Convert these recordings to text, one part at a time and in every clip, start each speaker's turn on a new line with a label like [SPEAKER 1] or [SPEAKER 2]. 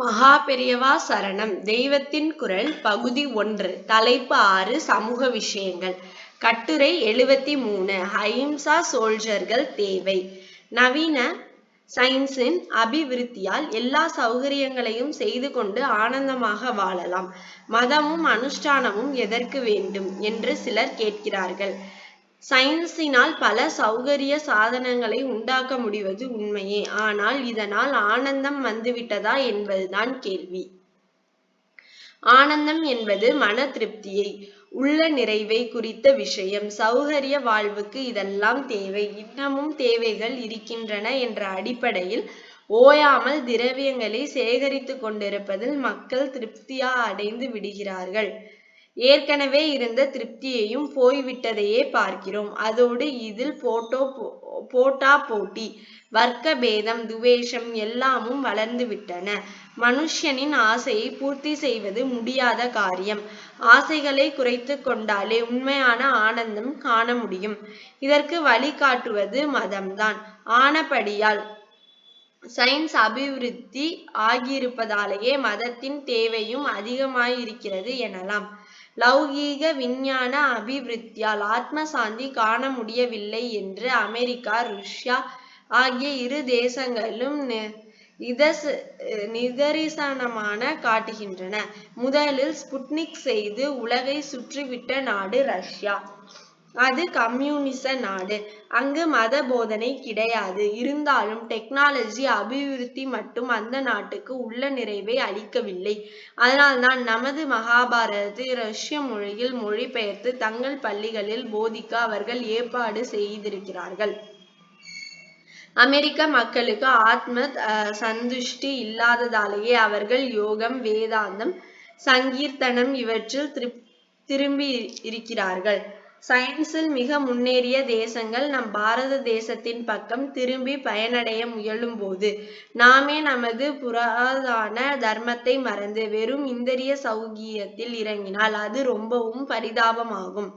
[SPEAKER 1] மகா பெரியவா சரணம். தெய்வத்தின் குரல் பகுதி ஒன்று. தலைப்பு ஆறு சமூக விஷயங்கள். கட்டுரை எழுவத்தி மூணு. அஹிம்சா சோல்ஜர்கள் தேவை. நவீன சயின்ஸின் அபிவிருத்தியால் எல்லா சௌகரியங்களையும் செய்து கொண்டு ஆனந்தமாக வாழலாம். மதமும் அனுஷ்டானமும் எதற்கு வேண்டும் என்று சிலர் கேட்கிறார்கள். சயின்ஸினால் பல சௌகரிய சாதனங்களை உண்டாக்க முடிவது உண்மையே. ஆனால் இதனால் ஆனந்தம் வந்துவிட்டதா என்பதுதான் கேள்வி. ஆனந்தம் என்பது மன திருப்தியை உள்ள நிறைவை குறித்த விஷயம். சௌகரிய வாழ்வுக்கு இதெல்லாம் தேவை. இன்னமும் தேவைகள் இருக்கின்றன என்ற அடிப்படையில் ஓயாமல் திரவியங்களை சேகரித்து கொண்டிருப்பதில் மக்கள் திருப்தியா அடைந்து விடுகிறார்கள். ஏற்கனவே இருந்த திருப்தியையும் போய்விட்டதையே பார்க்கிறோம். அதோடு இதில் போட்டோ போட்டா போட்டி வர்க்க பேதம் துவேஷம் எல்லாமும் வளர்ந்து விட்டன. மனுஷனின் ஆசையை பூர்த்தி செய்வது முடியாத காரியம். ஆசைகளை குறைத்து கொண்டாலே உண்மையான ஆனந்தம் காண முடியும். இதற்கு வழிகாட்டுவது மதம்தான். ஆனபடியால் சயின்ஸ் அபிவிருத்தி ஆகியிருப்பதாலேயே மதத்தின் தேவையும் அதிகமாயிருக்கிறது எனலாம். லௌகீக விஞ்ஞான அபிவிருத்தியால் ஆத்ம சாந்தி காண முடியவில்லை என்று அமெரிக்கா ருஷ்யா ஆகிய இரு தேசங்களும் இதஸ் நிதரிசனமான காட்டுகின்றன. முதலில் ஸ்புட்னிக் செய்து உலகை சுற்றிவிட்ட நாடு ரஷ்யா. அது கம்யூனிச நாடு. அங்கு மத போதனை கிடையாது. இருந்தாலும் டெக்னாலஜி அபிவிருத்தி மட்டும் அந்த நாட்டுக்கு உள்ள நிறைவை அளிக்கவில்லை. அதனால்தான் நமது மகாபாரதத்தை ரஷ்ய மொழியில் மொழிபெயர்த்து தங்கள் பள்ளிகளில் போதிக்க அவர்கள் ஏற்பாடு செய்திருக்கிறார்கள். அமெரிக்க மக்களுக்கு ஆத்ம சந்துஷ்டி இல்லாததாலேயே அவர்கள் யோகம் வேதாந்தம் சங்கீர்த்தனம் இவற்றில் திரும்பி இருக்கிறார்கள். சயின்ஸில் மிக முன்னேறிய தேசங்கள் நம் பாரத தேசத்தின் பக்கம் திரும்பி பயனடைய முயலும் போது நாமே நமது புராதான தர்மத்தை மறந்து வெறும் இந்திரிய சௌகியத்தில் இறங்கினால் அது ரொம்பவும் பரிதாபமாகும்.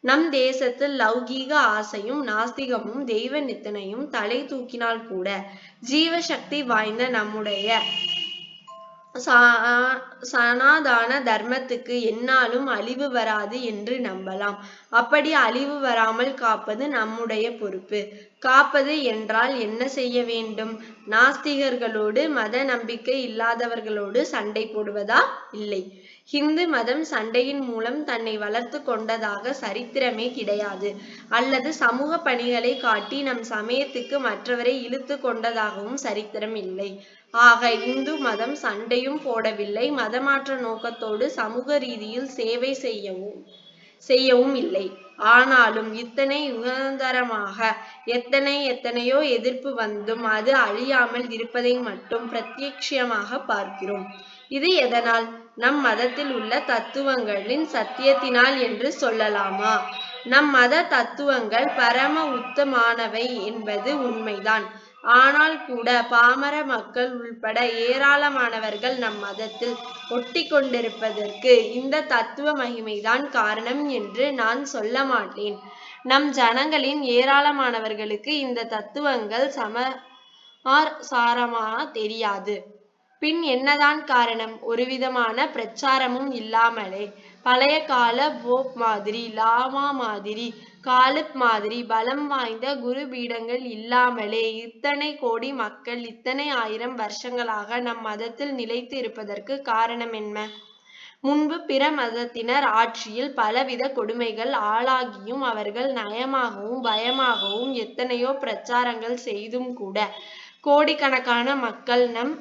[SPEAKER 1] நம் தேசத்தில் லௌகீக ஆசையும் நாஸ்திகமும் தெய்வ நித்தனையும் தலை தூக்கினால் கூட ஜீவசக்தி வாய்ந்த நம்முடைய சனாதான தர்மத்துக்கு எந்நாளும் அழிவு வராது என்று நம்பலாம். அப்படி அழிவு வராமல் காப்பது நம்முடைய பொறுப்பு. காப்பது என்றால் என்ன செய்ய வேண்டும்? நாஸ்திகர்களோடு மத நம்பிக்கை இல்லாதவர்களோடு சண்டை போடுவதா? இல்லை. ஹிந்து மதம் சண்டையின் மூலம் தன்னை வளர்த்து கொண்டதாக சரித்திரமே கிடையாது. அல்லது சமூக பணிகளை காட்டி நம் சமயத்துக்கு மற்றவரை இழுத்து கொண்டதாகவும் சரித்திரம் இல்லை. ஆக இந்து மதம் சண்டையும் போடவில்லை. மதமாற்ற நோக்கத்தோடு சமூக ரீதியில் சேவை செய்யவும் செய்யவும் இல்லை. ஆனாலும் இத்தனை யுகாந்தரமாக எத்தனை எத்தனையோ எதிர்ப்பு வந்தும் அது அழியாமல் இருப்பதை மட்டும் பிரத்யட்சியமாக பார்க்கிறோம். இது எதனால்? நம் மதத்தில் உள்ள தத்துவங்களின் சத்தியத்தினால் என்று சொல்லலாமா? நம் மத தத்துவங்கள் பரம உத்தமானவை என்பது உண்மைதான். ஆனால் கூட பாமர மக்கள் உள்பட ஏராளமானவர்கள் நம் மதத்தில் ஒட்டி கொண்டிருப்பதற்கு இந்த தத்துவ மகிமைதான் காரணம் என்று நான் சொல்ல மாட்டேன். நம் ஜனங்களின் ஏராளமானவர்களுக்கு இந்த தத்துவங்கள் சம சாரமா தெரியாது. பின் என்னதான் காரணம்? ஒருவிதமான பிரச்சாரமும் இல்லாமலே பழைய கால போப் மாதிரி லாமா மாதிரி காலிப் மாதிரி பலம் வாய்ந்த குரு பீடங்கள் இல்லாமலே இத்தனை கோடி மக்கள் இத்தனை ஆயிரம் வருஷங்களாக நம் மதத்தில் நிலைத்து இருப்பதற்கு காரணம் என்ன? முன்பு பிற மதத்தினர் ஆட்சியில் பலவித கொடுமைகள் ஆளாகியும் அவர்கள் நயமாகவும் பயமாகவும் எத்தனையோ பிரச்சாரங்கள் செய்தும் கூட கோடிக்கணக்கான மக்கள் நம்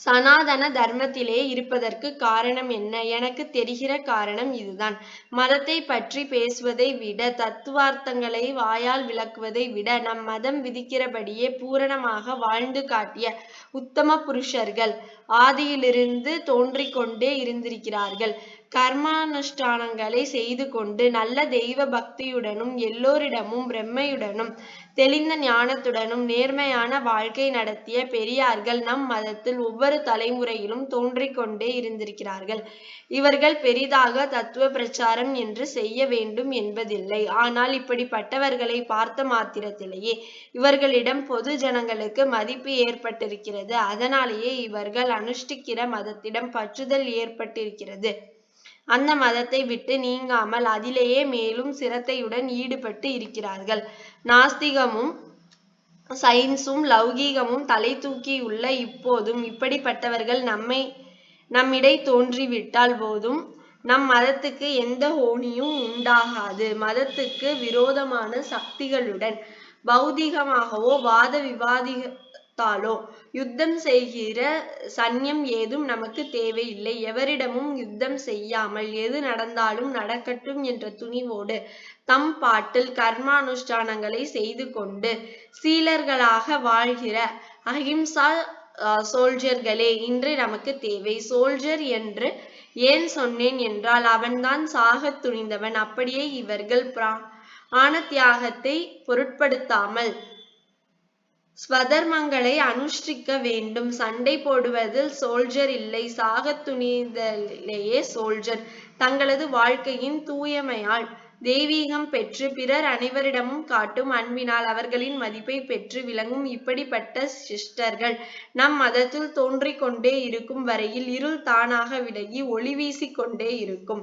[SPEAKER 1] சனாதன தர்மத்திலே இருப்பதற்கு காரணம் என்ன? எனக்கு தெரிகிற காரணம் இதுதான். மதத்தை பற்றி பேசுவதை விட தத்துவார்த்தங்களை வாயால் விளக்குவதை விட நம் மதம் விதிக்கிறபடியே பூரணமாக வாழ்ந்து காட்டிய உத்தம புருஷர்கள் ஆதியிலிருந்து தோன்றிக் கொண்டே இருந்திருக்கிறார்கள். கர்மானுஷ்டானங்களை செய்து கொண்டு நல்ல தெய்வ பக்தியுடனும் எல்லோரிடமும் பிரம்மையுடனும் தெளிந்த ஞானத்துடனும் நேர்மையான வாழ்க்கை நடத்திய பெரியார்கள் நம் மதத்தில் ஒவ்வொரு தலைமுறையிலும் தோன்றிக் கொண்டே இருந்திருக்கிறார்கள். இவர்கள் பெரிதாக தத்துவ பிரச்சாரம் என்று செய்ய வேண்டும் என்பதில்லை. ஆனால் இப்படிப்பட்டவர்களை பார்த்த மாத்திரத்திலேயே இவர்களிடம் பொது ஜனங்களுக்கு மதிப்பு ஏற்பட்டிருக்கிறது. அதனாலேயே இவர்கள் அனுஷ்டிக்கிற மதத்திடம் பற்றுதல் ஏற்பட்டிருக்கிறது. அந்த மதத்தை விட்டு நீங்காமல் அதிலேயே மேலும் சிரத்தையுடன் ஈடுபட்டு இருக்கிறார்கள். நாஸ்திகமும் சயின்ஸும் லௌகீகமும் தலை தூக்கியுள்ள இப்போதும் இப்படிப்பட்டவர்கள் நம்மை நம்மிடை தோன்றிவிட்டால் போதும். நம் மதத்துக்கு எந்த ஹோனியும் உண்டாகாது. மதத்துக்கு விரோதமான சக்திகளுடன் பௌதிகமாகவோ வாத தாலோ யுத்தம் செய்கிற சன்யம் ஏதும் நமக்கு தேவையில்லை. எவரிடமும் யுத்தம் செய்யாமல் எது நடந்தாலும் நடக்கட்டும் என்ற துணிவோடு தம் பாட்டில் கர்மானுஷ்டானங்களை செய்து கொண்டு சீலர்களாக வாழ்கிற அஹிம்சா சோல்ஜர்களே இன்று நமக்கு தேவை. சோல்ஜர் என்று ஏன் சொன்னேன் என்றால் அவன்தான் சாகத் துணிந்தவன். அப்படியே இவர்கள் பிராண தியாகத்தை பொருட்படுத்தாமல் ஸ்வதர்மங்களை அனுஷ்டிக்க வேண்டும். சண்டை போடுவதில் சோல்ஜர் இல்லை. சாகத் துணிதலேயே சோல்ஜர் தங்களது வாழ்க்கையின் தூயமையால் தெய்வீகம் பெற்று பிறர் அனைவரிடமும் காட்டும் அன்பினால் அவர்களின் மதிப்பை பெற்று விளங்கும் இப்படிப்பட்ட சிஸ்டர்கள் நம் மதத்தில் தோன்றிக் கொண்டே இருக்கும் வரையில் இருள் தானாக விலகி ஒளி வீசிக் கொண்டே இருக்கும்.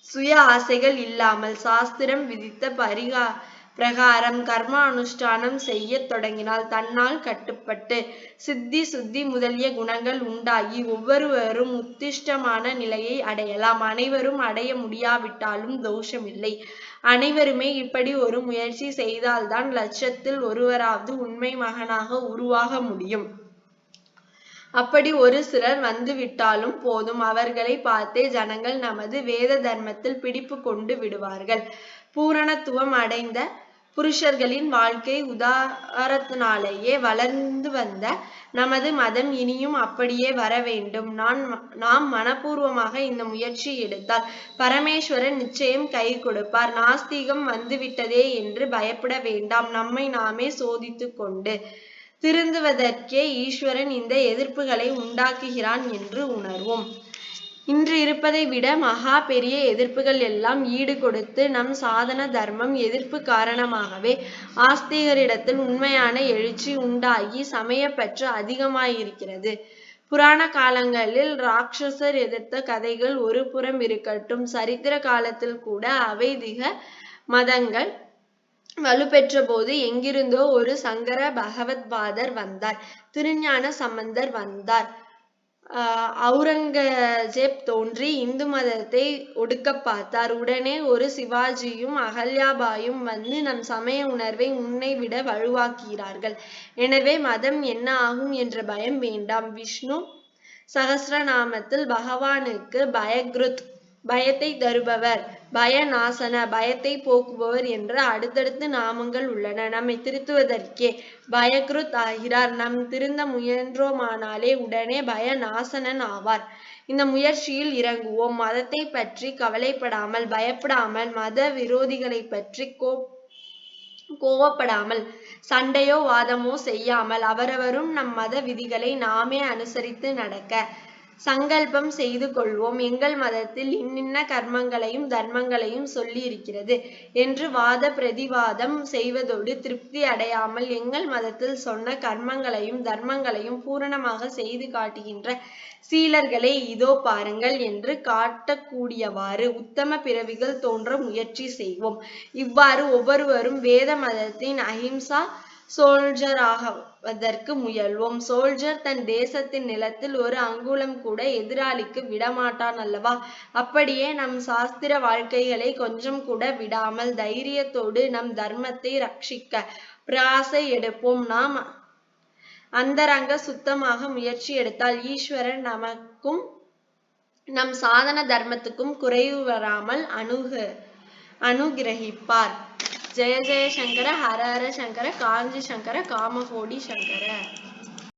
[SPEAKER 1] சுய ஆசைகள் இல்லாமல் சாஸ்திரம் விதித்த பரிகா பிரகாரம் கர்ம அனுஷ்டானம் செய்ய தொடங்கினால் தன்னால் கட்டுப்பட்டு சித்தி சுத்தி முதலிய குணங்கள் உண்டாகி ஒவ்வொருவரும் உத்திஷ்டமான நிலையை அடையலாம். அனைவரும் அடைய முடியாவிட்டாலும் தோஷமில்லை. அனைவருமே இப்படி ஒரு முயற்சி செய்தால்தான் லட்சத்தில் ஒருவராவது உண்மை மகனாக உருவாக முடியும். அப்படி ஒரு சிலர் வந்துவிட்டாலும் போதும். அவர்களை பார்த்தே ஜனங்கள் நமது வேத தர்மத்தில் பிடிப்பு கொண்டு விடுவார்கள். பூரணத்துவம் அடைந்த புருஷர்களின் வாழ்க்கை உதாரத்தினாலேயே வளர்ந்து வந்த நமது மதம் இனியும் அப்படியே வர வேண்டும். நான் நாம் மனப்பூர்வமாக இந்த முயற்சி எடுத்தால் பரமேஸ்வரன் நிச்சயம் கை கொடுப்பார். நாஸ்திகம் வந்துவிட்டதே என்று பயப்பட வேண்டாம். நம்மை நாமே சோதித்துக் கொண்டு திருந்துவதற்கே ஈஸ்வரன் இந்த எதிர்ப்புகளை உண்டாக்குகிறான் என்று உணர்வோம். இன்று இருப்பதை விட மகா பெரிய எதிர்ப்புகள் எல்லாம் ஈடு கொடுத்து நம் சாதன தர்மம் எதிர்ப்பு காரணமாகவே ஆஸ்திகரிடத்தில் உண்மையான எழுச்சி உண்டாகி சமயப்பற்று அதிகமாயிருக்கிறது. புராண காலங்களில் ராட்சசர் எதிர்த்த கதைகள் ஒரு புறம் இருக்கட்டும். சரித்திர காலத்தில் கூட அவைதிக மதங்கள் வலுப்பெற்ற போது எங்கிருந்தோ ஒரு சங்கர பகவத்பாதர் வந்தார். திருஞான சம்பந்தர் வந்தார். ஆஹ் அவுரங்கசீப் தோன்றி இந்து மதத்தை ஒடுக்க பார்த்தார். உடனே ஒரு சிவாஜியும் அகல்யாபாயும் வந்து நம் சமய உணர்வை உன்னை விட வலுவாக்குகிறார்கள். எனவே மதம் என்ன ஆகும் என்ற பயம் வேண்டாம். விஷ்ணு சகஸ்ரநாமத்தில் பகவானுக்கு பயக்ருத் பயத்தை தருபவர். பயநாசன பயத்தை போக்குபவர் என்ற அடுத்தடுத்து நாமங்கள் உள்ளன. நம்மை திருத்துவதற்கே பயக்ருத் ஆகிறார். நம் திருந்த முயன்றோமானாலே உடனே பயநாசனன் ஆவார். இந்த முயற்சியில் இறங்குவோம். மதத்தை பற்றி கவலைப்படாமல் பயப்படாமல் மத விரோதிகளை பற்றி கோ கோவப்படாமல் சண்டையோ வாதமோ செய்யாமல் அவரவரும் நம் மத விதிகளை நாமே அனுசரித்து நடக்க சங்கல்பம் செய்து கொள்வோம். எங்கள் மதத்தில் இன்னின்ன கர்மங்களையும் தர்மங்களையும் சொல்லி இருக்கிறது என்று வாத பிரதிவாதம் செய்வதோடு திருப்தி அடையாமல் எங்கள் மதத்தில் சொன்ன கர்மங்களையும் தர்மங்களையும் பூரணமாக செய்து காட்டுகின்ற சீலர்களை இதோ பாருங்கள் என்று காட்டக்கூடியவாறு உத்தம பிறவிகள் தோன்ற முயற்சி செய்வோம். இவ்வாறு ஒவ்வொருவரும் வேத மதத்தின் அஹிம்சா சோல்ஜர் ஆகுவதற்கு முயல்வோம். சோல்ஜர் தன் தேசத்தின் நிலத்தில் ஒரு அங்குலம் கூட எதிராளிக்கு விடமாட்டான் அல்லவா? அப்படியே நம் சாஸ்திர வாழ்க்கைகளை கொஞ்சம் கூட விடாமல் தைரியத்தோடு நம் தர்மத்தை ரட்சிக்க பிராசை எடுப்போம். நாம் அந்தரங்க சுத்தமாக முயற்சி எடுத்தால் ஈஸ்வரன் நமக்கும் நம் சாதன தர்மத்துக்கும் குறைவு வராமல் அணுகு அனுகிரகிப்பார் ஜெய ஜெய சங்கர ஹர ஹர சங்கர காஞ்சி சங்கர காமகோடி சங்கர.